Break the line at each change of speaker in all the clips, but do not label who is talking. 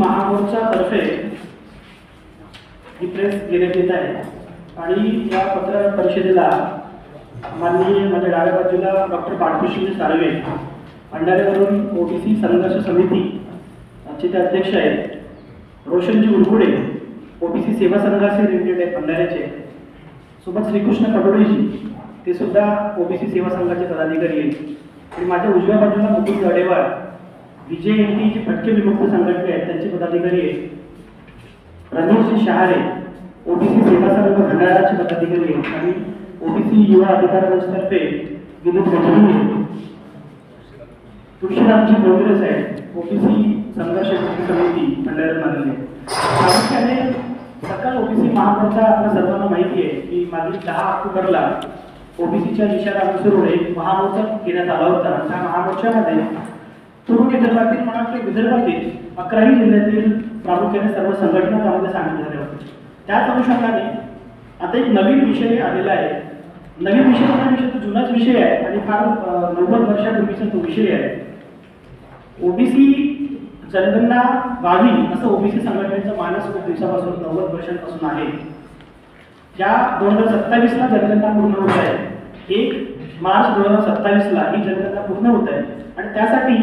महामोर्चातर्फे ही press घेण्यात येत आहे. आणि या पत्र परिषदेला माननीय माझ्या डाव्या बाजूला डॉक्टर बाळकृष्ण साळवे भंडाऱ्यावरून ओबीसी संघर्ष समिती चे ते अध्यक्ष आहेत. रोशनजी उरगुडे ओबीसी सेवा संघाचे रिलेटेड आहेत भंडाऱ्याचे. सोबत श्रीकृष्ण कडोळेजी ते सुद्धा ओबीसी सेवा संघाचे पदाधिकारी आहेत. आणि माझ्या उजव्या बाजूला Mukul Gadewar Vijay N T J फटके विमुक्त संघटने आहेत त्यांचे पदाधिकारी आहेत. रणजित शहारे ओबीसी सेवा संघ भंडाराचे पदाधिकारी आहेत आणि ओबीसी युवा अधिकार मंचतर्फे विनोद गजबी आहेत. तुळशीरामजी बोगरे साहेब ओबीसी संघर्ष समिती भंडारा मानले प्रामुख्याने सकाळ ओबीसी महामोर्चा आपल्या सर्वांना माहिती आहे की मागील दहा ऑक्टोबरला ओबीसीच्या निशाणा अनुसरून एक महामोर्चा घेण्यात आला होता. त्या महामोर्चामध्ये तुरुंग विदर्भातील म्हणा किंवा विदर्भातील अकराही जिल्ह्यातील प्रामुख्याने सर्व संघटना त्यामध्ये सामील झाल्या होत्या त्याच अनुषंगाने आता एक नवीन विषय आलेला आहे. नवीन विषय म्हणजे विषय तो जुनाच विषय आहे आणि फार नव्वद वर्षापूर्वीचा तो विषय आहे. ओबीसी जनगणना व्हावी असं ओबीसी संघटनेचं मानस खूप दिवसापासून नव्वद वर्षांपासून आहे. या दोन हजार सत्तावीसला जनगणना पूर्ण होत आहे. एक मार्च दोन हजार सत्तावीसला ही जनगणना पूर्ण होत आहे. आणि त्यासाठी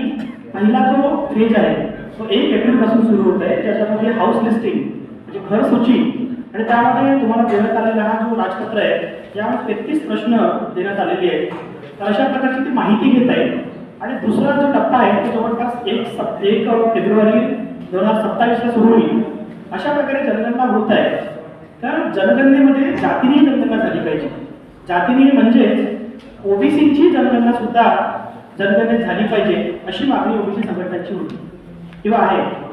पहिला जो फेज आहे तो एक एप्रिलपासून सुरू होत आहे त्याच्यामध्ये हाऊस लिस्टिंग म्हणजे घर सूची. आणि त्यामध्ये तुम्हाला देण्यात आलेला हा जो राजपत्र आहे यामध्ये तेहतीस प्रश्न देण्यात आलेले आहेत. तर अशा प्रकारची ती माहिती घेत आहे. आणि दुसरा जो टप्पा आहे तो जवळपास एक सप एक फेब्रुवारी दोन हजार सत्तावीसला सुरू होईल. अशा प्रकारे जनगणना होत आहे. तर जनगणनेमध्ये जातीनीय जनगणना झाली पाहिजे. जातीनीय म्हणजे ओबीसीची जनगणना सुद्धा जनगणनेत झाली पाहिजे अशी मागणी ओबीसी संघटनांची होती. किंवा आहे.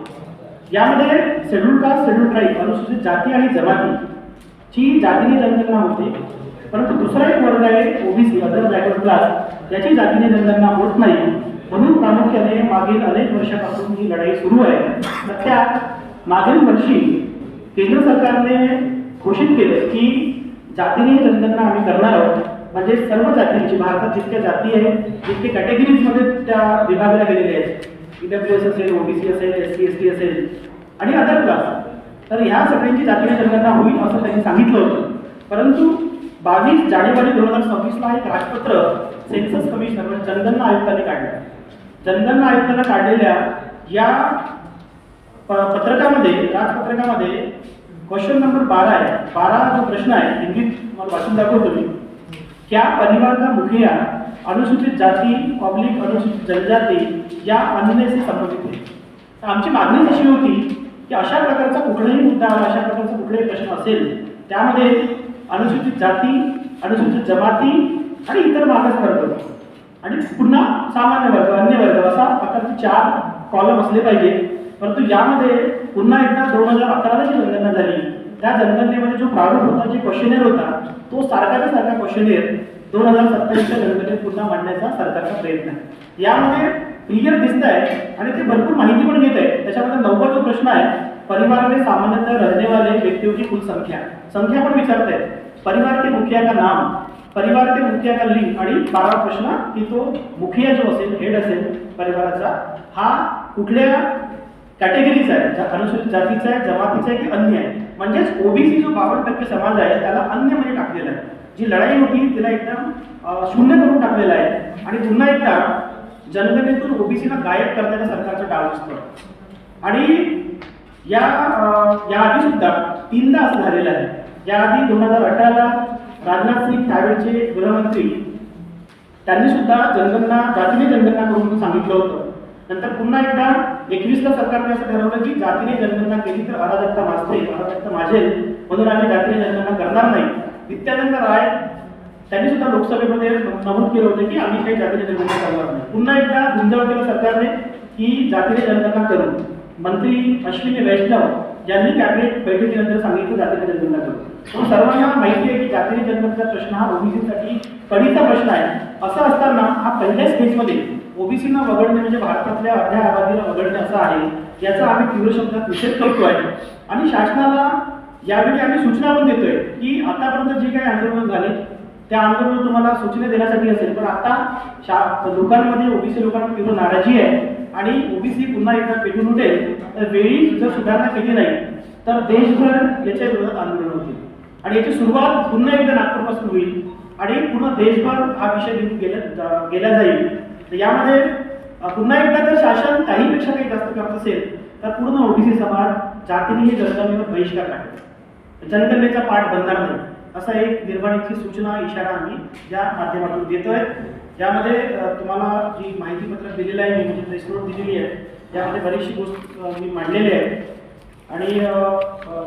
यामध्ये शेड्यूल कास्ट शेड्यूल ट्राईब अनुसूचित जाती आणि जमाती ची जातीने जनगणना होते. परंतु दुसरा एक वर्ग आहे ओबीसी अदर बॅकवर्ड क्लास. याची जातीने जनगणना होत नाही. म्हणून प्रामुख्याने मागील अनेक वर्षापासून ही लढाई सुरू आहे. तर त्या मागील वर्षी केंद्र सरकारने घोषित केलं की जातीने जनगणना आम्ही करणार आहोत. म्हणजे सर्व जातींची म्हणजे भारतात जितक्या जाती आहेत जितके कॅटेगरीजमध्ये त्या विभागल्या गेलेल्या आहेत. ईडब्ल्यू एस असेल ओबीसी असेल एस सी एस टी असेल आणि अदर क्लास तर ह्या सगळ्यांची जातीय जनगणना होईल असं त्यांनी सांगितलं होतं. परंतु बावीस जानेवारी दोन हजार सव्वीसला एक राजपत्र सेन्सस कमिशनर म्हणजे जनगणना आयुक्ताने काढलं. जनगणना आयुक्तानं काढलेल्या या प- पत्रकामध्ये राजपत्रकामध्ये क्वेश्चन नंबर बारा आहे. बारा जो प्रश्न आहे हिंदीत मला वाचून दाखवतो मी. त्या परिवार मुखिया अनुसूचित जाती पब्लिक अनुसूचित जनजाती या अन्य संबंधित आहे तर आमची मागणी अशी होती की अशा प्रकारचा कुठलाही मुद्दा अशा प्रकारचा कुठलाही प्रश्न असेल त्यामध्ये अनुसूचित जाती अनुसूचित जमाती आणि इतर मागास वर्ग आणि पुन्हा सामान्य वर्ग अन्य वर्ग असा प्रकारचे चार कॉलम असले पाहिजे परंतु यामध्ये पुन्हा एकदा दोन हजार अकराला जी जनगणना झाली त्या जनगणनेमध्ये जो प्रारूप होता जे क्वेश्चनेर होता तो सारखाच्या सारखा क्वेश्चनेर दोन हजार सत्तावीसच्या जनगणनेत पुन्हा मांडण्याचा सरकारचा प्रयत्न आहे. यामध्ये क्लिअर दिसत आहे आणि ते भरपूर माहिती पण घेत आहे त्याच्यामध्ये नव्वद जो प्रश्न आहे परिवार में सामान्यतः रहने वाले व्यक्तियों की कुल संख्या. संख्या पण विचारत आहे परिवार के मुखिया का नाम? परिवार के मुखिया का लिंग? आणि बारावा प्रश्न की तो मुखिया जो असेल हेड असेल परिवाराचा हा कुठल्या कॅटेगरीचा आहे? ज्या अनुसूचित जातीचा आहे जमातीचा आहे की अन्य आहे? म्हणजेच ओबीसी जो बावन्न टक्के समाज आहे त्याला अन्य म्हणजे मध्ये टाकलेला आहे. जी लढाई होती तिला एकदम शून्य करून टाकलेला आहे. आणि पुन्हा एकदा जनगणनेतून ओबीसीला गायब करण्याचा सरकारचा डाव असतं आणि या याआधी सुद्धा तीनदा असं झालेलं आहे. याआधी दोन हजार अठराला राजनाथ सिंग त्यावेळचे गृहमंत्री त्यांनी सुद्धा जनगणना जातीने जनगणना करून सांगितलं होतं. नंतर पुन्हा एकदा एकवीसला सरकारने असं ठरवलं की जातीने जनगणना केली तर अराजकता माजते अराजकता माझे म्हणून आम्ही जातीने जनगणना करणार नाही. नित्यानंद राय त्यांनी सुद्धा लोकसभेमध्ये नमूद केलं होतं की आम्ही काही जातीने जनगणना करणार नाही. पुन्हा एकदा गुंजाव केलं सरकारने की जातीने जनगणना करू. मंत्री अश्विनी वैष्णव यांनी कॅबिनेट बैठकीनंतर सांगितलं जातीने जनगणना करू. पण सर्वांना माहिती आहे की जातीने जनगणनेचा प्रश्न हा ओबीसीसाठी कडीचा प्रश्न आहे. असं असताना हा पहिल्याच फेजमध्ये ओबीसीना वगळणे म्हणजे भारतातल्या अर्ध्या आबादीला वगळणे असं आहे याचा आम्ही तीव्र शब्दात निषेध आहे आणि शासनाला यावेळी आम्ही सूचना पण देतोय की आतापर्यंत जे काही आंदोलन झाले त्या आंदोलन तुम्हाला सूचना देण्यासाठी असेल. पण आता शा लोकांमध्ये ओबीसी लोकांना तीव्र नाराजी आहे आणि ओबीसी पुन्हा एकदा पेटून उठेल. तर वेळी जर सुधारणा केली नाही तर देशभर याच्या विरोधात आंदोलन होतील. आणि याची सुरुवात पुन्हा एकदा नागपूरपासून होईल आणि पूर्ण देशभर हा विषय घेऊन गेला जा- गेला जाईल. तर यामध्ये पुन्हा एकदा जर शासन काहीपेक्षा काही जास्त करत असेल तर पूर्ण ओबीसी समाज जातीने जनगणनेवर बहिष्कार टाकेल. जनगणनेचा पाठ बनणार नाही असा एक निर्वाणीची सूचना इशारा आम्ही या माध्यमातून देतोय. यामध्ये तुम्हाला जी माहितीपत्रक दिलेलं आहे मी म्हणजे प्रेस नोट दिलेली आहे यामध्ये बरीचशी गोष्ट मी मांडलेली आहे. आणि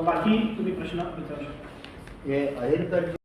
बाकी तुम्ही प्रश्न विचारू शकता.